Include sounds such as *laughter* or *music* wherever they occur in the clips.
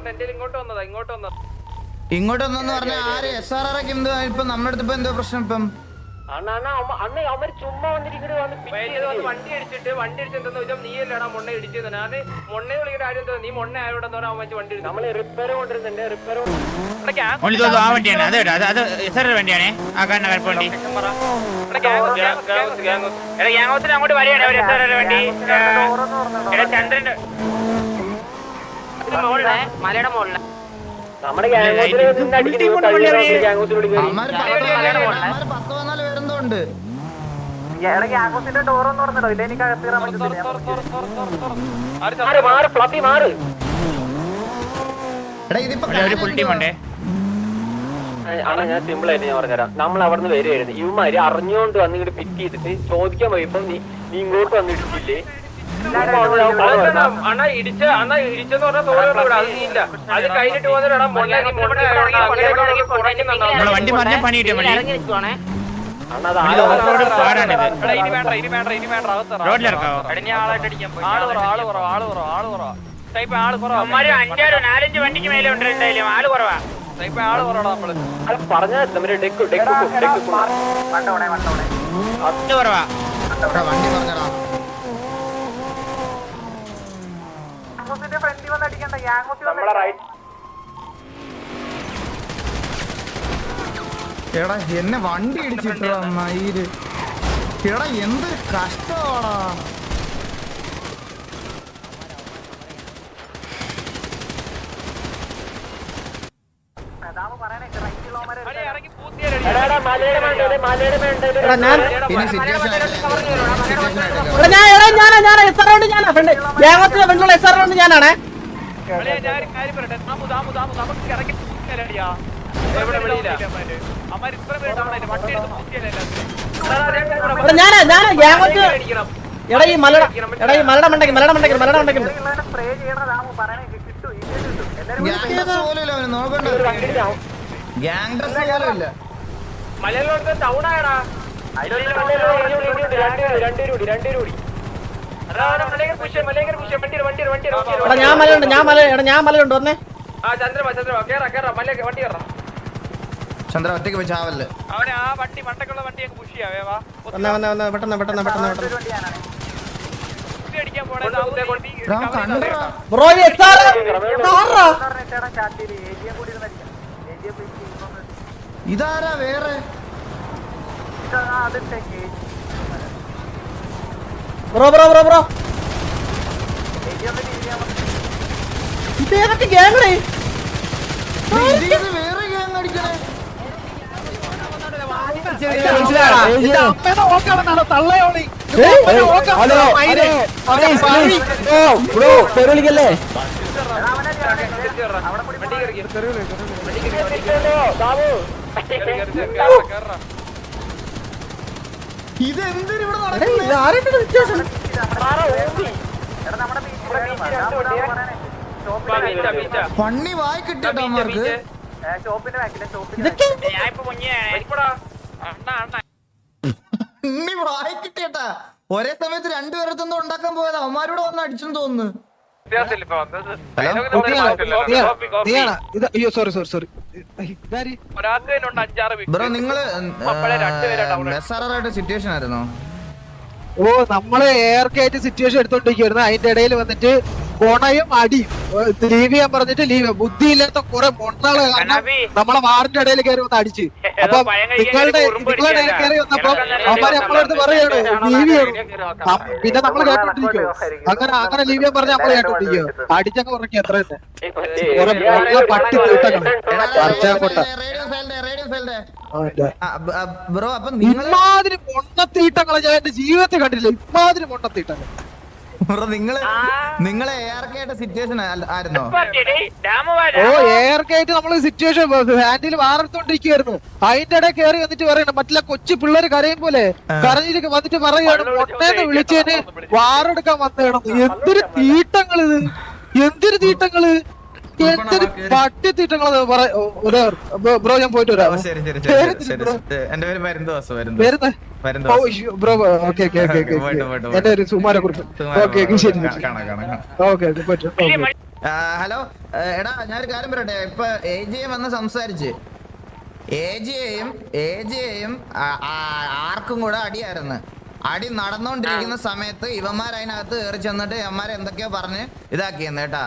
ഇങ്ങോട്ട് ഇങ്ങോട്ടൊന്നു പറഞ്ഞ ആര് എസ് ആർ ആർ ഒക്കെ എന്തോ ഇപ്പൊ നമ്മുടെ അടുത്ത് ഇപ്പൊ എന്തോ പ്രശ്നം ഇപ്പം വണ്ടി അടിച്ചിട്ട് വണ്ടി അടിച്ചെന്തെന്ന് വെച്ചാൽ നീ അല്ലടാ മൊണ്ണ ഇടിച്ചത് ഞാൻ മൊണ്ണ വിളിക്കുന്ന കാര്യം എന്താ നീ മൊണ്ണ ആയോടെന്ന് പറഞ്ഞാൽ വണ്ടി നമ്മൾ റിപ്പയർ കൊണ്ടിരുന്നുണ്ട് റിപ്പയർ ആ വണ്ടിയാണ് അത് അത് അത് എസ് വണ്ടിയാണേ ആ കാണുന്ന ഗ്യാങ്ങോത്തിന് അങ്ങോട്ട് വരികയാണ് ആർ വണ്ടി എടാ മലയുടെ മുകളിലെ ഉണ്ടേ? ആണ് ഞാൻ സിമ്പിൾ ആയിട്ട് ഞാൻ പറഞ്ഞുതരാം. നമ്മൾ അവിടെ നിന്ന് വരികയായിരുന്നു ഇവന്മാര് അറിഞ്ഞുകൊണ്ട് വന്ന് ഇങ്ങോട്ട് പിക്ക് ചെയ്തിട്ട് ചോദിക്കാൻ പോയപ്പോ നീ നീ ഇങ്ങോട്ട് വന്ന് ഇടിച്ചില്ലേ? അണ്ണാ ഇടിച്ച അണ്ണാ ഇടിച്ചെന്ന് പറഞ്ഞാൽ തോന്നുന്നു ഇവിടെ അത് നീയില്ല. അത് കഴിഞ്ഞിട്ട് പോകുന്നടാ മൊണ്ണ നീ നമ്മളെ വണ്ടി മറിഞ്ഞ പണി കിട്ടിയ മതി. കുറവ് നാലഞ്ച് വണ്ടിക്ക് മേലെ ഉണ്ട് എന്തായാലും ആൾ ആൾ നമ്മൾ. പറഞ്ഞാൽ വണ്ടി പറഞ്ഞടാ നമ്മളെ റൈറ്റ് എടാ എന്നെ വണ്ടി ഇടിച്ചിട്ടോ മയിൽ. എടാ എന്തൊരു കഷ്ടമാടാ. ഞാനാ ഞാനാ എസ് ആർ ഞാനാ ഫ്രണ്ട് എസ് ആർ ഞാനാണേ. ഞാനാ ഞാനാ ഗ്യാങ്ങത്ത് എടാ ഈ മലട എടാ ഈ മലട മണ്ടയ്ക്ക് മലട മണ്ടയ്ക്ക് മലട മണ്ടയ്ക്ക് മലയിലോട്ട് ടൗൺ ആയടാ മലയങ്കര പുഷ്യ വണ്ടി വണ്ടി വണ്ടി എടാ ഞാൻ മലയുണ്ട് ഞാൻ മല എടാ ഞാൻ മലയുണ്ട് വന്നേ. ആ ചന്ദ്രമ ചന്ദ്രമ കേറാ കേറാ മല വണ്ടി കയറാം ചന്ദ്ര ഒറ്റയ്ക്ക് പോയി ചാവല്ലേ? അവനെ ആ വണ്ടി മണ്ടക്കുള്ള വണ്ടി അങ്ങ് പുഷ് വാ വന്നേ വന്നേ വന്നേ പെട്ടെന്ന് പെട്ടെന്ന് പെട്ടെന്ന് പെട്ടെന്ന്. ബ്രോ ഇതാരാ വേറെ? ബ്രോ ബ്രോ ബ്രോ ബ്രോ ഇതേതൊക്കെ ഗ്യാങ്ങടേ ഇതിന് വേറെ ഗ്യാങ് അടിക്കണേ വണ്ടി കയറി വണ്ടി കയറി കേറാ ഇതെന്തിനു ഇവിടെ എടാ, നടക്കുന്നേ ഇത് ആരുടെ സിറ്റുവേഷൻ ബീച്ച ബീച്ച പണ്ണി വായി കിട്ടിട്ടോ പണ്ണി വായി കിട്ടിയട്ടാ. ഒരേ സമയത്ത് രണ്ടുപേരത്തൊന്നും ഉണ്ടാക്കാൻ പോയത്. അവന്മാരോട് വന്ന് അടിച്ചെന്ന് തോന്നുന്നു. സോറി സോറി സോറി ഒരാൾക്ക് തന്നെ ഉണ്ട് അഞ്ചാറ് ബ്രോ നിങ്ങൾ സിറ്റുവേഷൻ ആയിരുന്നോ? ഓ നമ്മൾ എയർ കയറ്റി സിറ്റുവേഷൻ എടുത്തോണ്ടിരിക്കുന്നു അതിന്റെ ഇടയിൽ വന്നിട്ട് കൊണയും അടിയും. ലീവ് ചെയ്യാൻ പറഞ്ഞിട്ട് ലീവ്. ബുദ്ധിയില്ലാത്ത കുറെ മൊണ്ണാൾ നമ്മളെ വാറിന്റെ ഇടയിൽ കയറി വന്ന് അടിച്ച്. അപ്പൊ നിങ്ങളുടെ നിങ്ങളുടെ ഇടയിൽ കയറി വന്നപ്പോ അവന്മാര് നമ്മളടുത്ത് പറയാണ് ലീവ് ചെയ്യണം. പിന്നെ നമ്മൾ കേട്ടോണ്ടിരിക്കോ അങ്ങനെ അങ്ങനെ ലീവ് ചെയ്യാൻ പറഞ്ഞ നമ്മൾ കേട്ടോണ്ടിരിക്കോ അടിച്ചൊക്കെ ഉറക്കി എത്ര തന്നെ കുറെ മൊണ്ണ പട്ടി തീട്ടങ്ങൾ പറിച്ചാ കൊട്ട. റേഡിയോ ഫെയിൽഡ് റേഡിയോ ഫെയിൽഡ് അവന്റെ ബ്രോ അപ്പൊ ഇമാതിരി മൊണ്ണത്തീട്ടങ്ങളെ ഞാൻ എന്റെ ജീവിതത്തിൽ കണ്ടില്ല ഇമാതിരി മൊണ്ണത്തീട്ടങ്ങൾ നിങ്ങൾ നിങ്ങളെ ആയിട്ട് സിറ്റുവേഷൻ ആയിരുന്നോ? ഓ കയറ്റ് നമ്മൾ സിറ്റുവേഷൻ ഹാൻഡിൽ വാർത്തൊണ്ടിരിക്കുവായിരുന്നു അതിന്റെ ഇടയിൽ കയറി വന്നിട്ട് പറയണം മറ്റുള്ള കൊച്ചു പിള്ളേര് കരയും പോലെ. കരഞ്ഞിട്ട് വന്നിട്ട് പറയാണ് പൊട്ടേന്ന് വിളിച്ചേന് വാറെടുക്കാൻ വന്നേണം എന്തൊരു തീട്ടങ്ങൾ ഇത്? എന്തൊരു തീട്ടങ്ങൾ? എന്തൊരു പട്ടി തീട്ടങ്ങൾ ബ്രോ ഞാൻ പോയിട്ട് വരാം. ശരി ശരി പേര് ശരി. എന്റെ പേര് ഓ മരുന്തോസ് ബ്രോ ഓക്കെ ഓക്കെ ഓക്കെ എന്റെ ഒരു സുമാരെ കുറിപ്പ് ഓക്കെ ഓക്കെ ശരി കാണാം കാണാം കാണാം. ഓക്കെ ഓക്കെ പറ്റും ഹലോ എടാ ഞാനൊരു കാര്യം പറയട്ടെ. ഇപ്പൊ എ ജെ വന്ന് സംസാരിച്ച്. എ ജിയെയും എ ജിയെയും ആർക്കും കൂടെ അടിയായിരുന്നു. അടി നടന്നുകൊണ്ടിരിക്കുന്ന സമയത്ത് ഇവന്മാർ അതിനകത്ത് കയറി ചെന്നിട്ട് ഇവന്മാരെ എന്തൊക്കെയോ പറഞ്ഞ് ഇതാക്കിയെന്ന് കേട്ടാ.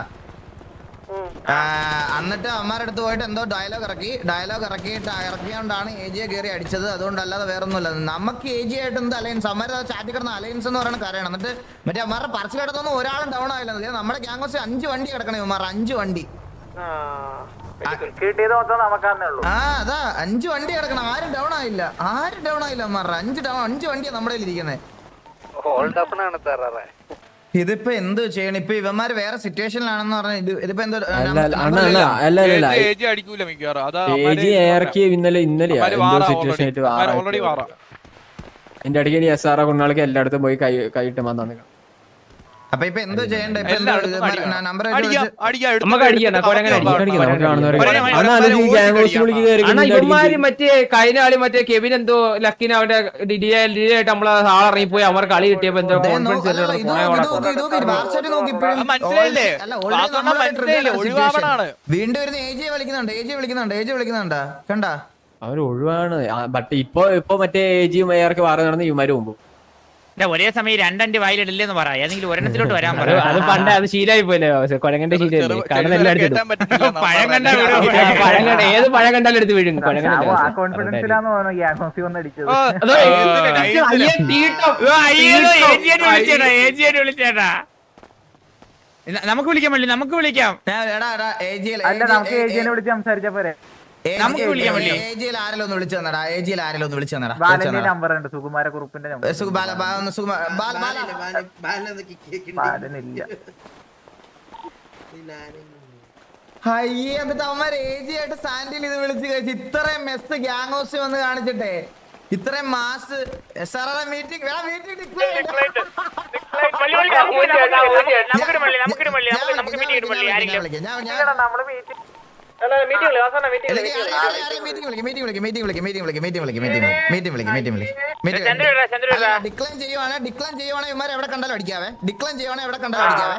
എന്നിട്ട് അടുത്ത് പോയിട്ട് എന്തോ ഡയലോഗ് ഇറക്കി. ഡയലോഗ് ഇറക്കിയിട്ട് ഇറക്കിയോണ്ടാണ് എ ജിയെ കയറി അടിച്ചത്. അതുകൊണ്ടല്ലാതെ വേറെ ഒന്നുമില്ല നമുക്ക് എ ജി ആയിട്ട് എന്ത് അലയൻസ് അമ്മമാരെ ചാറ്റി കിടന്ന അലയൻസ് എന്ന് പറയുന്ന കാര്യമാണ്. എന്നിട്ട് മറ്റേ അമ്മമാരുടെ പറച്ചിൽ കിടന്നൊന്നും ഒരാളും ഡൗൺ ആയില്ല നമ്മുടെ ഗ്യാങ് അഞ്ച് വണ്ടി കിടക്കണേ ഇവന്മാർ അഞ്ച് വണ്ടി. കിട്ടിയത് മൊത്തം നമുക്കാന്നേ ഉള്ളൂ. ആ അതാ അഞ്ച് വണ്ടി കിടക്കണം. ആരും ഡൗൺ ആയില്ല. ആരും ഡൗൺ ആയില്ല അമ്മാർ അഞ്ച് ഡൗൺ അഞ്ച് വണ്ടിയാണ് നമ്മുടെ ഇരിക്കുന്നത് ആണ് സാറേ ഇതിപ്പോ എന്ത് ചെയ്യണം? ഇപ്പൊ ഇവന്മാര് വേറെ സിറ്റുവേഷനിലാണെന്ന് പറഞ്ഞ ഇത് ഇതിപ്പോ എന്തോ ഇന്നലെ സിറ്റുവേഷൻ ആയിട്ട്. എന്റെ ഇനി എസ് ആർ കൊണ്ടാൾക്ക് എല്ലായിടത്തും പോയി കൈ കൈയിട്ട് വന്നു അപ്പൊ ഇപ്പൊ എന്തോ ചെയ്യണ്ടേ. നമ്പർ. മറ്റേ കഴിഞ്ഞ കളി മറ്റേ കെവിൻ എന്തോ ലക്കിന് അവന്റെ ഡിഡി ആയിട്ട് നമ്മളെ ആളിറങ്ങി പോയി അവർ കളി കിട്ടിയപ്പോ എന്തോ കോൺഫിഡൻസ്. വീണ്ടും വരുന്ന ഏജ് വിളിക്കുന്നുണ്ട് ഏജ് വിളിക്കുന്നുണ്ട് ഏജ് വിളിക്കുന്നുണ്ട്. കണ്ട? അവർ ഒഴിവാണ്. ബട്ട് ഇപ്പൊ ഇപ്പൊ മറ്റേ ഏജിയും എയർക്ക് വാറ നടന്ന് ഇവന്മാര് മുമ്പ് ഒരേ സമയം രണ്ടണ്ടി വായിലിടില്ലെന്ന് പറ. ഏതെങ്കിലും ഒരെണ്ണത്തിലോട്ട് വരാൻ പറ. അത് പണ്ട് അത് ശീലായി പോലെ കൊഴങ്ങന്റെ ശീലം. *laughs* പഴം കണ്ട പഴം കണ്ട ഏത് പഴം കണ്ടാലും എടുത്ത് വീഴും. വിളിച്ചേട്ടാ നമുക്ക് വിളിക്കാം പറ്റില്ല നമുക്ക് വിളിക്കാം. അല്ല നമുക്ക് ഏജിനെ വിളിച്ച് സംസാരിച്ച പോരെ. നമുക്ക് വിളിക്കാൻ പറ്റില്ലേ? ഏജിയിൽ ആരെങ്കിലും ഒന്ന് വിളിച്ചു തന്നടാ ഏജിയിൽ ആരെങ്കിലും ഒന്ന് വിളിച്ചു തന്നടാ നമ്പർ ഉണ്ട് സുകുമാര കുറുപ്പിന്റെ അയ്യേ എന്നിട്ട് അവന്മാർ ഏജി ആയിട്ട് സാൻഡിൽ ഇത് വിളിച്ച് കഴിച്ച് ഇത്രയും മെസ് ഗ്യാങ് ഹൗസ് വന്ന് കാണിച്ചിട്ടെ ഇത്രയും മാസ് സാറേ മീറ്റിംഗ് നമുക്ക് മീറ്റിംഗ് അവസാനം മീറ്റിംഗ് വിളിക്കും ഡിക്ലൈൻ ചെയ്യുവാണ് ഡിക്ലൈൻ ഇവന്മാർ എവിടെ കണ്ടാലും അടിക്കാവേ. ഡിക്ലൈൻ എവിടെ കണ്ടാലും അടിക്കാവേ.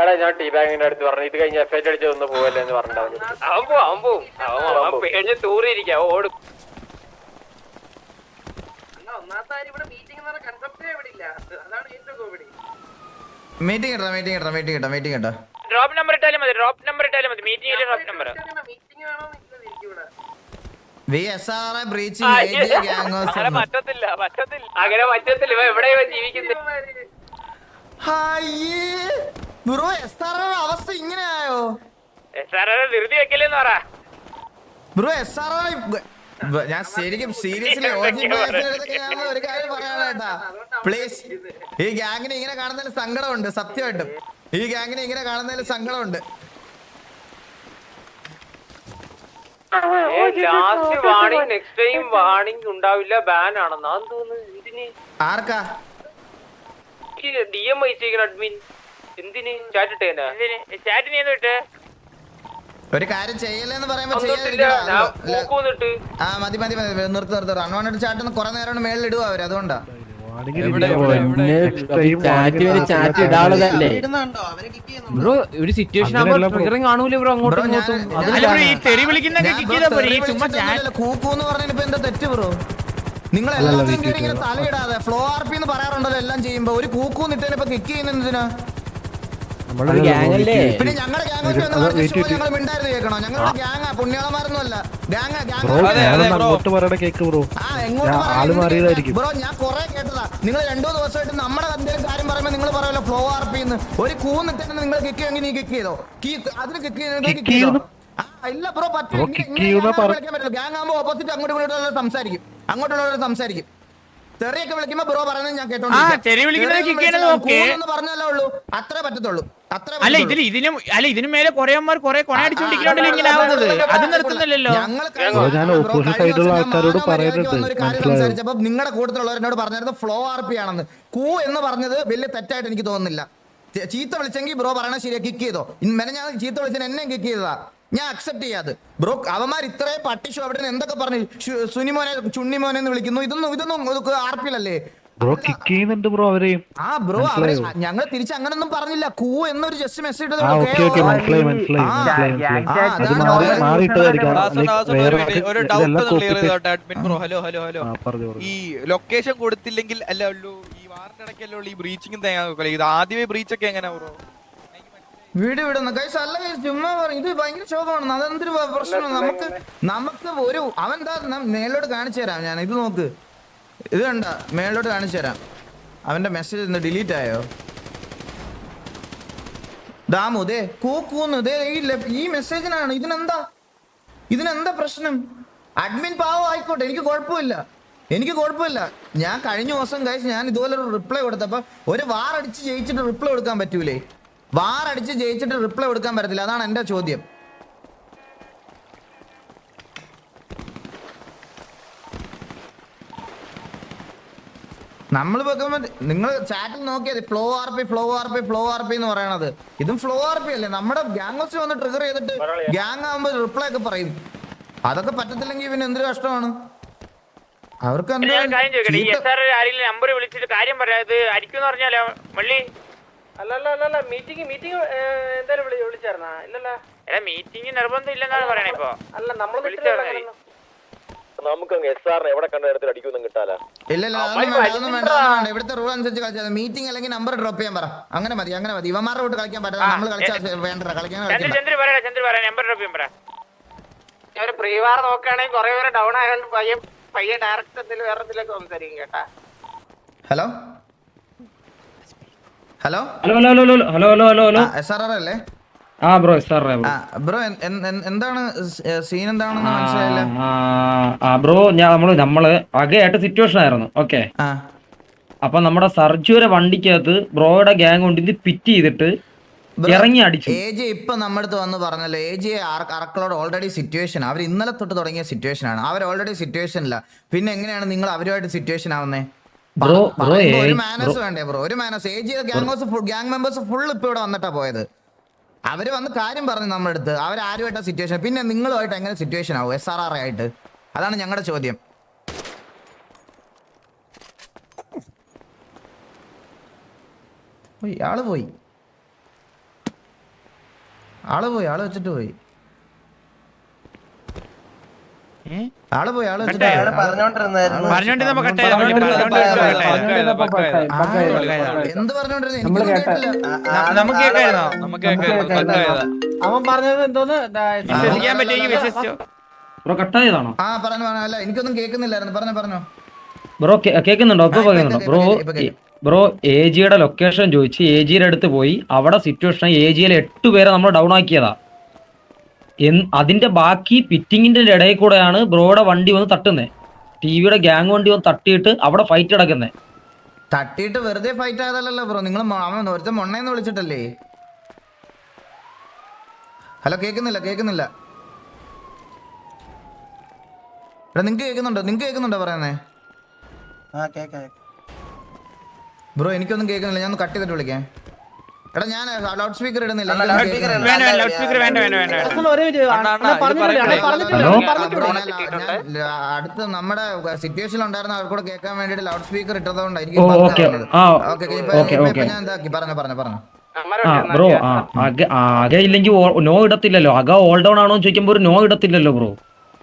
എടാ ഞാൻ ടീ ബാഗിന്റെ അടുത്ത് പറഞ്ഞു ഇത് കഴിഞ്ഞ് എഫ് ഐ അടിച്ച് ഒന്ന് പോവല്ലേ എന്ന് പറഞ്ഞിട്ടുണ്ടാവും. മീറ്റിംഗ് ഇട്ടാ മീറ്റിംഗ് ഇട്ടാ മീറ്റിംഗ് ഇട്ടാ. ഡ്രോപ്പ് നമ്പർ ഇട്ടാലും മതി ഡ്രോപ്പ് നമ്പർ ഇട്ടാലും മതി. മീറ്റിംഗിൽ ഡ്രോപ്പ് നമ്പർ പറ്റത്തില്ല പറ്റത്തില്ല. അങ്ങനെ പറ്റത്തില്ല ഇവ എവിടെ ജീവിക്കുന്നത് അവസ്ഥ ഇങ്ങനെ ആയോ സാറേ ധൃതി വെക്കലെന്ന് പറ. ബ്രോ എസ് ആർ ഞാൻ ശരിക്കും സീരിയസ്ലി *laughs* ഒരു കാര്യം പറയാനായിട്ടാ. പ്ലീസ് ഈ ഗ്യാങ്ങിനെ ഇങ്ങനെ കാണുന്നതിന് സങ്കടമുണ്ട് സത്യമായിട്ടും. ഈ ഗ്യാങ്ങിനെ ഇങ്ങനെ കാണുന്നതിൽ സങ്കടമുണ്ട്. Last warning next time warning ഉണ്ടാവില്ല ബാൻ ആണെന്നാ. തോന്നുന്നു? ഇതിന് ആർക്കാ? ഡി എം അയച്ചേക്കണ അഡ്മിൻ എന്തിന്? ചാറ്റ് ഇട്ടേനാ ചാറ്റിന് ഒരു കാര്യം ചെയ്യലെന്ന് പറയുമ്പോ നിർത്തു ആ മതി മതി മതി. നിർത്ത് നിർത്ത് അൺവാണ്ടഡ് ചാട്ടിന്ന് കുറെ നേരം മേളിൽ ഇടുക അവർ? അതുകൊണ്ടാ? ചാറ്റ് ചാറ്റ് ഇടാനുള്ളതല്ലേ? ബ്രോ ഒരു സിറ്റുവേഷൻ ആകുമ്പോൾ ട്രിഗറിങ് കാണൂല ബ്രോ അങ്ങോട്ടും ബ്രോ, ഇങ്ങോട്ടും? അല്ല ബ്രോ ഈ തെറി വിളിക്കുന്നൊക്കെ കിക്ക് ബ്രോ ചെയ്താ പോരെ? ഈ ചുമ്മാ. കൂക്കൂന്ന് പറഞ്ഞിട്ട് എന്താ തെറ്റ് ബ്രോ? നിങ്ങൾ എല്ലാവരും തലയിടാതെ ഫ്ലോ ആർ പി എന്ന് പറയാറുണ്ടല്ലോ എല്ലാം ചെയ്യുമ്പോ. ഒരു കൂക്കൂ നിട്ടേനെ ഇപ്പൊ കിക്ക് ചെയ്യുന്നതിനാ? ഗ്യാങ് അല്ലേ? പിന്നെ ഞങ്ങളുടെ ഗ്യാങ് ഞങ്ങൾ മിണ്ടായിരുന്നു കേൾക്കണോ? ഞങ്ങളുടെ ഗ്യാങ് പുണ്യാളന്മാരൊന്നും അല്ല ഗ്യാങ് അതെ, കേക്ക് ബ്രോ. ആ എങ്ങോട്ട് പറയാൻ ബ്രോ ഞാൻ കൊറേ കേട്ടതാ. നിങ്ങൾ രണ്ടു ദിവസമായിട്ട് നമ്മുടെ എന്തെങ്കിലും കാര്യം പറയുമ്പോ നിങ്ങൾ പറയല്ലോ ഫ്ലോ ആർപ്പിന്ന് ഒരു കൂ നിട്ടിട്ട് നിങ്ങൾ കിക്ക് ചെയ്യുമെങ്കിൽ നീ കിക്ക് ചെയ്തോ? കീ- അതിന് കിക്ക് ചെയ്യുന്ന കിക്ക് ചെയ്തോ? ഇല്ല ബ്രോ പറ്റില്ല. ഗ്യാങ് ആകുമ്പോ ഓപ്പോസിറ്റ് അങ്ങോട്ടും ഇങ്ങോട്ടും സംസാരിക്കും. അങ്ങോട്ടുള്ളവരോട് സംസാരിക്കും. തെറിയൊക്കെ വിളിക്കുമ്പോ ബ്രോ പറയുന്നത് ഞാൻ ആ, തെറി വിളിക്കുന്നത് ചെയ്യണത് പറഞ്ഞല്ലേ ഉള്ളൂ അത്രേ പറ്റത്തുള്ളൂ അല്ല. ഇതിൽ ഇതിനും അല്ല ഇതിനു മേലെ കൊറേമാർ കൊറേ കൊണ ഇങ്ങനെ ആവുന്നത് അത് നിർത്തുന്നില്ലല്ലോ കാര്യം സംസാരിച്ചപ്പോ നിങ്ങളുടെ കൂട്ടത്തിലുള്ളവരോട് പറഞ്ഞിരുന്നു ഫ്ലോ ആർ പി ആണെന്ന് കൂ എന്ന് പറഞ്ഞത് വലിയ തെറ്റായിട്ട് എനിക്ക് തോന്നുന്നില്ല ചീത്ത വിളിച്ചെങ്കിൽ ബ്രോ പറയണ ശരിയാ കിക്ക് ചെയ്തോ ഇന്നലെ ഞാൻ ചീത്ത വിളിച്ചത് എന്നെ കിക്ക് ചെയ്തതാ ഞാൻ അക്സെപ്റ്റ് ചെയ്യാത് ബ്രോ അവന്മാർ ഇത്രയും പട്ടിഷു അവിടെ നിന്ന് എന്തൊക്കെ പറഞ്ഞു? സുനിമോനെ ചുണ്ണിമോനെ എന്ന് വിളിക്കുന്നു. ഇതൊന്നും ഇതൊന്നും ആർപ്പിലല്ലേ ബ്രോ കിക്ക് ചെയ്യുന്നുണ്ട് ബ്രോ അവരെയും ആ ബ്രോ അവരെ ഞങ്ങൾ തിരിച്ച് അങ്ങനൊന്നും പറഞ്ഞില്ല. കൂ എന്നൊരു ജസ്റ്റ് മെസ്സേജ് ഇട്ടത് മനസ്സിലായി മനസ്സിലായി മനസ്സിലായി ഈ ലൊക്കേഷൻ കൊടുത്തില്ലെങ്കിൽ അല്ല ഈ വാറിന്റെ ഇടയ്ക്കല്ലോ ഈ ബ്രീച്ചിങ് ഇത് ആദ്യമേ ബ്രീച്ചൊക്കെ എങ്ങനെയാ ബ്രോ വീട് വിടുന്ന. കൈസ് അല്ല കൈസ് ചുമ്മാ പറയും ഇത് ഭയങ്കര ശോകമാണ് അതെന്തൊരു പ്രശ്നമാണ്. നമുക്ക് നമുക്ക് ഒരു അവൻ എന്താ മേളോട് മേലോട്ട് കാണിച്ചു തരാം ഞാൻ. ഇത് നോക്ക്. ഇത് കണ്ട. മേലോട്ട് കാണിച്ചു തരാം. അവന്റെ മെസ്സേജ് ഇന്ന് ഡിലീറ്റ് ആയോ? ദാമു ദേ കൂക്കൂന്ന്. ദേ ഈ മെസ്സേജിനാണ് ഇതിനെന്താ? ഇതിനെന്താ പ്രശ്നം? അഡ്മിൻ പാവം ആയിക്കോട്ടെ. എനിക്ക് കുഴപ്പമില്ല. എനിക്ക് കുഴപ്പമില്ല. ഞാൻ കഴിഞ്ഞ ദിവസം കഴിച്ച് ഞാൻ ഇതുപോലെ ഒരു റിപ്ലൈ കൊടുത്തപ്പോ ഒരു വാർ അടിച്ച് ജയിച്ചിട്ട് റിപ്ലൈ കൊടുക്കാൻ പറ്റൂലേ? വാർ അടിച്ച് ജയിച്ചിട്ട് റിപ്ലൈ കൊടുക്കാൻ പറ്റത്തില്ല. അതാണ് എന്റെ ചോദ്യം. നമ്മൾ വെക്കുമ്പോ നിങ്ങൾ ചാറ്റിൽ നോക്കിയത് flow R P flow R P flow R P എന്ന് പറയണത്. ഇതും ഫ്ലോ ആർ പി അല്ലേ? നമ്മുടെ ഗ്യാങ് വന്ന് ട്രിഗർ ചെയ്തിട്ട് ഗ്യാങ് ആകുമ്പോൾ റിപ്ലൈ ഒക്കെ പറയും. അതൊക്കെ പറ്റത്തില്ലെങ്കിൽ പിന്നെ എന്തൊരു കഷ്ടമാണ്? അവർക്ക് എന്താ നമ്പർ വിളിച്ചിട്ട് കാര്യം പറയാത് അരിക്കും അടിക്കുമെന്ന് പറഞ്ഞാലോ മള്ളി? അല്ലല്ല മീറ്റിംഗ് മീറ്റിംഗ് എന്തായാലും വിളി വിളിച്ചായിരുന്നാ? ഇല്ലല്ല. എടാ മീറ്റിംഗ് നിർബന്ധം ഇല്ലെന്നാണ് പറയണേ ഇപ്പൊ. അല്ല നമ്മൾ വിളിച്ചായിരുന്നു നമുക്ക് എസ് ആറിനെ എവിടെ കണ്ട നേരത്തിൽ അടിക്കുമെന്നും കിട്ടാല ഇല്ല ഇല്ല അതൊന്നും വേണ്ട അതൊന്നും വേണ്ട അതൊന്നും വേണ്ട. ഇവിടുത്തെ റൂൾ അനുസരിച്ച് കളിച്ചാൽ മീറ്റിംഗ് അല്ലെങ്കിൽ നമ്പർ ഡ്രോപ്പ് ചെയ്യാൻ പറ. അങ്ങനെ മതി അങ്ങനെ മതി. ഇവന്മാരുടെ കൂട്ട് കളിക്കാൻ പറ്റില്ല നമ്മൾ കളിച്ചാൽ വേണ്ട കളിക്കാൻ ചന്ദ്ര കളിക്കണ്ട. ചന്ദ്ര പറയടാ ചന്ദ്ര പറയാം നമ്പർ ഡ്രോപ്പ് ചെയ്യാൻ പറ. ഒരു പ്രീവാർ നോക്കുകയാണെങ്കിൽ കുറെ പേര് ഡൗൺ ആയതുകൊണ്ട് പയ്യെ പയ്യെ ഡയറക്റ്റ് എന്തെങ്കിലും വേറെ എന്തെങ്കിലും സംസാരിക്കും കേട്ടാ. Hello hello? Hello hello hello hello hello hello hello. S R R അല്ലേ? ആ ബ്രോ എസ് ആർ ബ്രോ. എന്താണ് സീൻ എന്താണെന്ന് മനസ്സിലായില്ല. ആ ബ്രോ ഞാൻ നമ്മൾ നമ്മൾ അകയായിട്ട് സിറ്റുവേഷൻ ആയിരുന്നു. ഓക്കെ അപ്പൊ നമ്മുടെ സർജുവിന്റെ വണ്ടിക്കകത്ത് ബ്രോയുടെ ഗ്യാങ് കൊണ്ട് ഇത് പിറ്റ് ചെയ്തിട്ട് ഇറങ്ങി അടിച്ചു. എ ജെ ഇപ്പൊ നമ്മുടെ അടുത്ത് വന്ന് പറഞ്ഞല്ലോ എ ജെ അറക്കളോട് ഓൾറെഡി സിറ്റുവേഷൻ അവർ ഇന്നലെ തൊട്ട് തുടങ്ങിയ സിറ്റുവേഷൻ ആണ്. അവർ ഓൾറെഡി സിറ്റുവേഷനില്ല പിന്നെ എങ്ങനെയാണ് നിങ്ങൾ അവരുമായിട്ട് സിറ്റുവേഷൻ ആവുന്നേ? ബ്രോ ബ്രോ ഒരു മാനസ് വേണ്ടേ ബ്രോ? ഒരു Manas age house gang members full ഇപ്പൊ ഇവിടെ വന്നിട്ടാ പോയത്. അവർ വന്ന് കാര്യം പറഞ്ഞു നമ്മുടെ അടുത്ത് അവർ ആരുമായിട്ടാ സിറ്റുവേഷൻ പിന്നെ നിങ്ങളുമായിട്ട് എങ്ങനെ സിറ്റുവേഷൻ ആവും? എസ് ആർ ആർ ആയിട്ട്. അതാണ് ഞങ്ങളുടെ ചോദ്യം. ആൾ പോയി. ആൾ പോയി ആൾ വെച്ചിട്ട് പോയി. ആൾ പോയി ആൾ എന്ത് ആ പറഞ്ഞു അല്ല എനിക്കൊന്നും കേൾക്കുന്നില്ലായിരുന്നു. പറഞ്ഞു ബ്രോ കേൾക്കുന്നുണ്ടോ? ഇപ്പൊ പറയുന്നുണ്ടോ ബ്രോ ബ്രോ എ ജിയുടെ ലൊക്കേഷൻ ചോദിച്ച് എ ജിയുടെ അടുത്ത് പോയി. അവിടെ സിറ്റുവേഷൻ എ ജിയിലെ എട്ട് പേരെ നമ്മൾ ഡൗൺ ആക്കിയതാ. അതിന്റെ ബാക്കി പിറ്റിങ്ങിന്റെ ഇടയിൽ കൂടെയാണ് ബ്രോയുടെ വണ്ടി വന്ന് തട്ടുന്നത് ടിവിയുടെ ഗ്യാങ് വണ്ടി വന്ന് തട്ടിയിട്ട് അവിടെ ഫൈറ്റ് നടക്കുന്നത് തട്ടിയിട്ട് വെറുതെ ഫൈറ്റ് ആയതല്ലോ ബ്രോ നിങ്ങൾ ഒരുത്ത മൊണ്ണേന്ന് വിളിച്ചിട്ടല്ലേ? ഹലോ കേൾക്കുന്നില്ല കേൾക്കുന്നില്ല. എടാ നിങ്ങക്ക് കേൾക്കുന്നുണ്ടോ? നിങ്ങക്ക് കേൾക്കുന്നുണ്ടോ പറയുന്നേ? ബ്രോ എനിക്കൊന്നും കേൾക്കുന്നില്ല. ഞാൻ ഒന്ന് കട്ട് ചെയ്തിട്ട് വിളിക്കാം. എടാ ഞാൻ ലൗഡ് സ്പീക്കർ ഇടുന്നില്ല. അടുത്ത് നമ്മുടെ സിറ്റുവേഷൻ ഉണ്ടായിരുന്ന അവർക്കൂടെ കേൾക്കാൻ വേണ്ടി ലൗഡ് സ്പീക്കർ ഇട്ടതുകൊണ്ടായിരിക്കും ഞാൻ എന്താക്കി പറഞ്ഞു പറഞ്ഞു പറഞ്ഞു. ബ്രോ ആകെ ഇല്ലെങ്കിൽ നോ ഇടത്തില്ലല്ലോ. അക ഓൾ ഡൗൺ ആണോ ചോദിക്കുമ്പോ ഒരു നോ ഇടത്തില്ലല്ലോ ബ്രോ.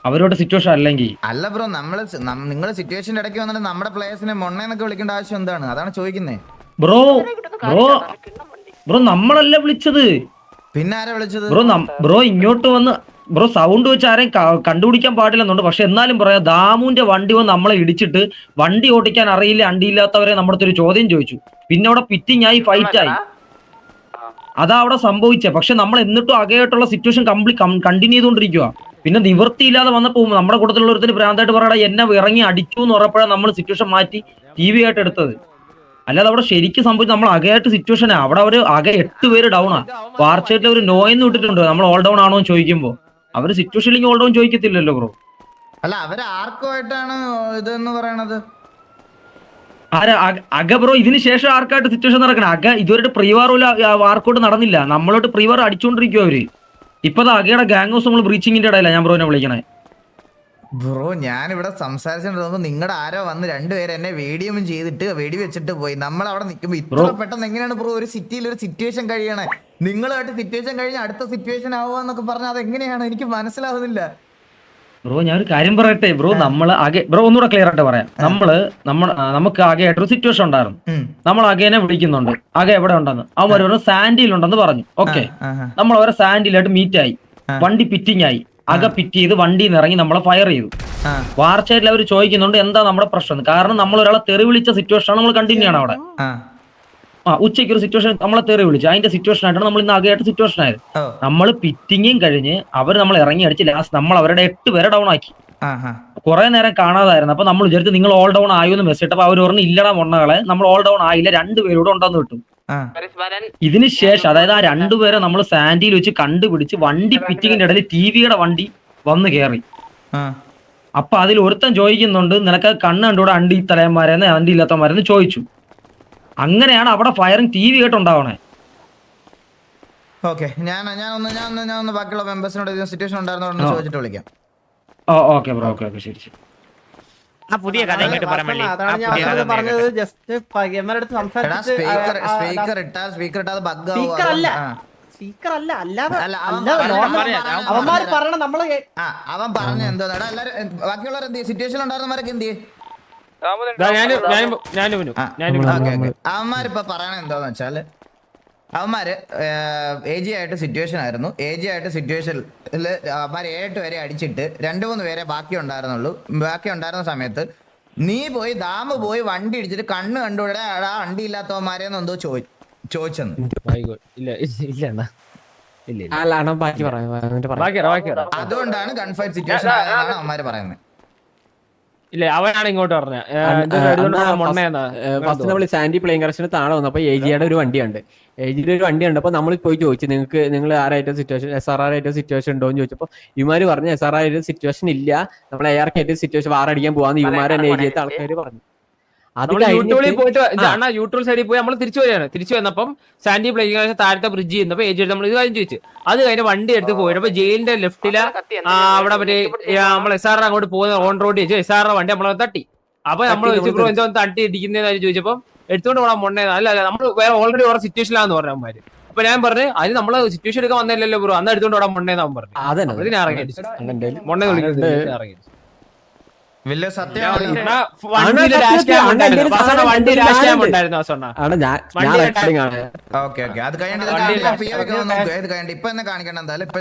അവരോട് സിറ്റുവേഷൻ അല്ലെങ്കിൽ അല്ല ബ്രോ നമ്മൾ നിങ്ങളുടെ സിറ്റുവേഷന്റെ ഇടയ്ക്ക് വന്നിട്ട് നമ്മുടെ പ്ലേയേഴ്സിനെ മൊണ്ണ എന്നൊക്കെ വിളിക്കേണ്ട ആവശ്യം എന്താണ്? അതാണ് ചോദിക്കുന്നത് ബ്രോ ബ്രോ ബ്രോ നമ്മളല്ല വിളിച്ചത്? പിന്നെ ആരാ വിളിച്ചത്? ബ്രോ ബ്രോ ഇങ്ങോട്ട് വന്ന് ബ്രോ സൗണ്ട് വെച്ച് ആരെയും കണ്ടുപിടിക്കാൻ പാടില്ലെന്നുണ്ട്. പക്ഷെ എന്നാലും പറയാം ദാമുവിന്റെ വണ്ടി വന്ന് നമ്മളെ ഇടിച്ചിട്ട് വണ്ടി ഓടിക്കാൻ അറിയില്ല അണ്ടിയില്ലാത്തവരെ നമ്മുടെ ഒരു ചോദ്യം ചോദിച്ചു. പിന്നെ അവിടെ പിറ്റിംഗ് ആയി ഫൈറ്റ് ആയി അതാ അവിടെ സംഭവിച്ചത് പക്ഷെ നമ്മൾ എന്നിട്ടും അകയായിട്ടുള്ള സിറ്റുവേഷൻ കംപ്ലീറ്റ് കണ്ടിന്യൂ ചെയ്തുകൊണ്ടിരിക്കുക പിന്നെ നിവൃത്തിയില്ലാതെ വന്നപ്പോ നമ്മുടെ കൂട്ടത്തിലുള്ള ഒരുത്തിന് ഭ്രാന്തായിട്ട് പറയടാ എന്നെ ഇറങ്ങി അടിച്ചു എന്ന് പറഞ്ഞപ്പോഴാണ് നമ്മൾ സിറ്റുവേഷൻ മാറ്റി ടി വി ആയിട്ട് എടുത്തത്. അല്ലാതെ അവിടെ ശരിക്കും സംഭവിച്ചു നമ്മൾ അകയായിട്ട് സിറ്റുവേഷനാ അവിടെ അവർ അകെ എട്ട് പേര് ഡൗണാ വാർച്ചയിട്ട് ഒരു നോയെന്ന് വിട്ടിട്ടുണ്ട്. നമ്മൾ ഓൾ ഡൗൺ ആണോ എന്ന് ചോദിക്കുമ്പോ. അവർ സിറ്റുവേഷനിലേക്ക് ഓൾ ഡൗൺ ചോദിക്കത്തില്ലല്ലോ ബ്രോ അല്ല അവർ ആർക്കുമായിട്ടാണ് ഇതെന്ന് പറയണത്? ആരാ? അക- അക ബ്രോ ഇതിന് ശേഷം ആർക്കായിട്ട് സിറ്റുവേഷൻ നടക്കണം? അക ഇതുവരെ പ്രീവാറും ആർക്കോട്ട് നടന്നില്ല. നമ്മളോട്ട് പ്രീവാർ അടിച്ചുകൊണ്ടിരിക്കും അവർ. ഇപ്പതാ അകയുടെ ഗാങ് ഹൗസ് നമ്മൾ ബ്രീച്ചിങ്ങിന്റെ ഇടയിലാണ് ഞാൻ ബ്രോനെ വിളിക്കണേ. ബ്രോ ഞാനിവിടെ സംസാരിച്ചോണ്ടിരുന്നപ്പോ നിങ്ങളുടെ ആരോ വന്ന് രണ്ടുപേരെ എന്നെ വേടിയും ചെയ്തിട്ട് വെടി വെച്ചിട്ട് പോയി. നമ്മൾ അവിടെ നിൽക്കുമ്പോ ഇത്ര. പെട്ടെന്ന് എങ്ങനെയാണ് ബ്രോ ഒരു സിറ്റിയിൽ ഒരു സിറ്റുവേഷൻ കഴിയണേ? നിങ്ങളായിട്ട് സിറ്റുവേഷൻ കഴിഞ്ഞ അടുത്ത സിറ്റുവേഷൻ ആവുക എന്നൊക്കെ പറഞ്ഞാൽ അത് എങ്ങനെയാണ് എനിക്ക് മനസ്സിലാവുന്നില്ല. ബ്രോ ഞാൻ ഒരു കാര്യം പറയട്ടെ? ബ്രോ നമ്മൾ ആകെ ബ്രോ ഒന്നുകൂടെ ക്ലിയർ ആയിട്ട് പറയാം. നമ്മൾ നമ്മൾ നമുക്ക് ആകെ ആയിട്ടൊരു സിറ്റുവേഷൻ ഉണ്ടായിരുന്നു നമ്മൾ അകേനെ വിളിക്കുന്നുണ്ട്. അകെ എവിടെ ഉണ്ടെന്ന്? അവൻ പറഞ്ഞു സാൻഡിയിൽ ഉണ്ടെന്ന് പറഞ്ഞു. ഓക്കെ നമ്മൾ അവരെ സാൻഡിലായിട്ട് മീറ്റ് ആയി. വണ്ടി പിറ്റിങ് ആയി. അക പിറ്റ് ചെയ്ത് വണ്ടിയിൽ നിന്ന് ഇറങ്ങി നമ്മളെ ഫയർ ചെയ്തു. ആ, വാർച്ചയിൽ അവർ ചോദിക്കുന്നുണ്ട് എന്താ നമ്മുടെ പ്രശ്നം? കാരണം നമ്മൾ ഒരാളെ തെറി വിളിച്ച സിറ്റുവേഷൻ ആണ് നമ്മൾ കണ്ടിന്യൂ ആണ് അവിടെ. ആ. ഉച്ചയ്ക്ക് ഒരു സിറ്റുവേഷൻ നമ്മളെ തെറി വിളിച്ചു. അതിന്റെ സിറ്റുവേഷൻ ആയിട്ടാണ് നമ്മൾ ഇന്ന് ആകെയായിട്ട് സിറ്റുവേഷൻ ആയത്. നമ്മൾ പിറ്റിങ്ങും കഴിഞ്ഞ് അവർ നമ്മൾ ഇറങ്ങി അടിച്ച് ലാസ്റ്റ് നമ്മൾ അവരുടെ എട്ട് പേരെ ഡൗൺ ആക്കി. കുറെ നേരം കാണാതായിരുന്നു. അപ്പൊ നമ്മൾ വിചാരിച്ചു നിങ്ങൾ ഓൾ ഡൗൺ ആയോ എന്ന് മെസ്സേജ് അപ്പൊ അവർ പറഞ്ഞു ഇല്ലടാ മൊണ്ണകളെ നമ്മൾ ഓൾ ഡൗൺ ആയില്ല രണ്ടുപേരോട് ഉണ്ടെന്ന് കിട്ടും ആ. ഇതിന് ശേഷം അതായത് ആ രണ്ടുപേരെ നമ്മൾ സാൻഡിയിൽ വെച്ച് കണ്ടുപിടിച്ച് വണ്ടി പിറ്റിങ്ങിന്റെ ഇടയിൽ ടി വിയുടെ വണ്ടി വന്ന് കയറി. ആ. അപ്പൊ അതിൽ ഒരുത്തൻ ചോദിക്കുന്നുണ്ട് നിനക്ക് കണ്ണ് കണ്ടുകൂടെ അണ്ടി തലയന്മാരെന്ന്? അണ്ടി ഇല്ലാത്തമാരെന്ന് ചോദിച്ചു. അങ്ങനെയാണ് അവിടെ ഫയറിംഗ് ടി വി കേട്ടുണ്ടാവണേ. ഓക്കെ ഞാൻ ഞാൻ ഒന്ന് ഞാൻ ഒന്ന് ഞാൻ ഒന്ന് ബാക്കിയുള്ള മെമ്പേഴ്സിനോട് സിറ്റുവേഷൻ ഉണ്ടായിരുന്നോ എന്ന് ചോദിച്ചിട്ട് വിളിക്കാം. ഓ ഓക്കെ ബ്രോ ഓക്കെ ഓക്കെ ശരി ശരി. ആ പുതിയ കഥ ഇങ്ങോട്ട് പറയാൻ വേണ്ടി അതാണ് ഞാൻ പറഞ്ഞത്. ജസ്റ്റ് എമ്മരടുത്ത് എടാ സംസാരിച്ചിട്ട് സ്പീക്കർ സ്പീക്കർ ഇട്ടാ സ്പീക്കർ ഇട്ടാ ബഗ് സ്പീക്കർ അല്ല സ്പീക്കർ അല്ല അല്ലാതെ അവന്മാര് പറയണ നമ്മൾ ആ അവൻ പറഞ്ഞു എന്താ എടാ എല്ലാരും ബാക്കിയുള്ളവർ എന്ത് സിറ്റുവേഷൻ ഉണ്ടായിരുന്നവരൊക്കെ എന്ത് അവന്മാരിപ്പോ പറയണ എന്താന്ന് വെച്ചാൽ അവന്മാര് എ ജി ആയിട്ട് സിറ്റുവേഷൻ ആയിരുന്നു. എ ജി ആയിട്ട് സിറ്റുവേഷനിൽ അവന്മാർ ഏഴെട്ട് പേരെ അടിച്ചിട്ട് രണ്ട് മൂന്ന് പേരെ ബാക്കി ഉണ്ടായിരുന്നുള്ളൂ. ബാക്കി ഉണ്ടായിരുന്ന സമയത്ത് നീ പോയി ദാമ് പോയി വണ്ടി ഇടിച്ചിട്ട് കണ്ണ് കണ്ടുവിടെ ആ വണ്ടി ഇല്ലാത്തവന്മാരെന്ന് എന്തോ ചോദി ചോദിച്ചെന്ന് ഇല്ല ഇല്ല അണ്ണാ ഇല്ല ഇല്ല. അല്ല അണ്ണാ ബാക്കി പറയാം എന്നിട്ട് ബാക്കി ബാക്കി അതുകൊണ്ടാണ് കൺഫൈഡ് സിറ്റുവേഷൻ അവന്മാര് പറയുന്നത്. ഇല്ല അവനാണ് ഇങ്ങോട്ട് പറഞ്ഞത് ഫസ്റ്റ് നമ്മൾ സാൻഡി പ്ലെയിൻ കറക്ഷന് താഴെ വന്നു അപ്പൊ ഏജിയുടെ ഒരു വണ്ടിയുണ്ട്. എ ജിയുടെ ഒരു വണ്ടിയുണ്ട്. അപ്പൊ നമ്മൾ പോയി ചോദിച്ചു നിങ്ങൾക്ക് നിങ്ങൾ ആരായിട്ട് സിറ്റുവേഷൻ എസ് ആർ ആർ ആയിട്ട് സിറ്റുവേഷൻ ഉണ്ടോ? എന്ന് ചോദിച്ചപ്പോ ഇവന്മാര് പറഞ്ഞു എസ് ആർ ആർ ആയിട്ട് സിറ്റുവേഷൻ ഇല്ല. നമ്മൾ എ ആർ ആയിട്ട് സിറ്റുവേഷൻ വാറടിക്കാൻ പോവാന്ന് ഇമാരെ തന്നെ എ ആൾക്കാർ പറഞ്ഞു. അത് യൂട്യൂബിൽ പോയിട്ട്. അണ്ണാ യൂട്യൂബ് സൈഡിൽ പോയി നമ്മൾ തിരിച്ചു വരികയാണ്. തിരിച്ചു വന്നപ്പം സാൻഡി പ്ലേയിങ് താഴത്തെ ബ്രിഡ്ജ് ചെയ്യുന്നപ്പോ ഏജ് നമ്മൾ ഇത് കാര്യം ചോദിച്ചു. അത് കഴിഞ്ഞ് വണ്ടി എടുത്ത് പോയിട്ട് അപ്പൊ ജയിലിന്റെ ലെഫ്റ്റിൽ അവിടെ മറ്റേ നമ്മൾ എസ് ആർ അങ്ങോട്ട് പോകുന്ന ഓൺ റോഡ് ചോദിച്ചു എസ് ആർ വണ്ടി നമ്മളെ തട്ടി. അപ്പൊ നമ്മൾ ബ്രോ എന്തോ തട്ടി ഇടിക്കുന്നതെന്ന് ചോദിച്ചപ്പോ എടുത്തോണ്ട് പോകാൻ മൊണ്ണേ അല്ല അല്ല നമ്മൾ വേറെ ഓൾറെഡി ഓരോ സിറ്റുവേഷനിലാന്ന് പറഞ്ഞു അവന്മാര്. അപ്പൊ ഞാൻ പറഞ്ഞു അതിന് നമ്മൾ സിറ്റുവേഷൻ എടുക്കാൻ വന്നില്ലല്ലോ ബ്രോ. അന്ന് എടുത്തോണ്ട് പോകാൻ മൊണ്ണേന്ന് അവൻ പറഞ്ഞു. മൊണ്ണ വിളിക്കുന്നത് ഇറങ്ങി. വലിയ ഓക്കെ ഓക്കെ. അത് കഴിഞ്ഞിട്ട്? ഇപ്പൊ എന്നെ കാണിക്കണ്ട എന്തായാലും. ഇപ്പൊ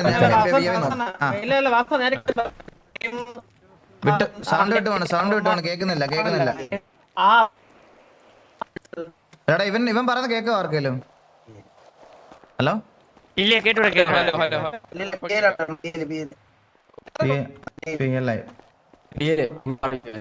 വിട്ട് സൗണ്ട് വിട്ട് വേണം സൗണ്ട് വിട്ട് വേണം. കേൾക്കുന്നില്ല കേൾക്കുന്നില്ല. ആ. എടാ ഇവൻ ഇവൻ പറയുന്നത് കേക്കോ ആർക്കെങ്കിലും. ഹലോ? ഇല്ല കേട്ടൂടെ കേട്ടൂടെ. പി എൽ ഐ പേര്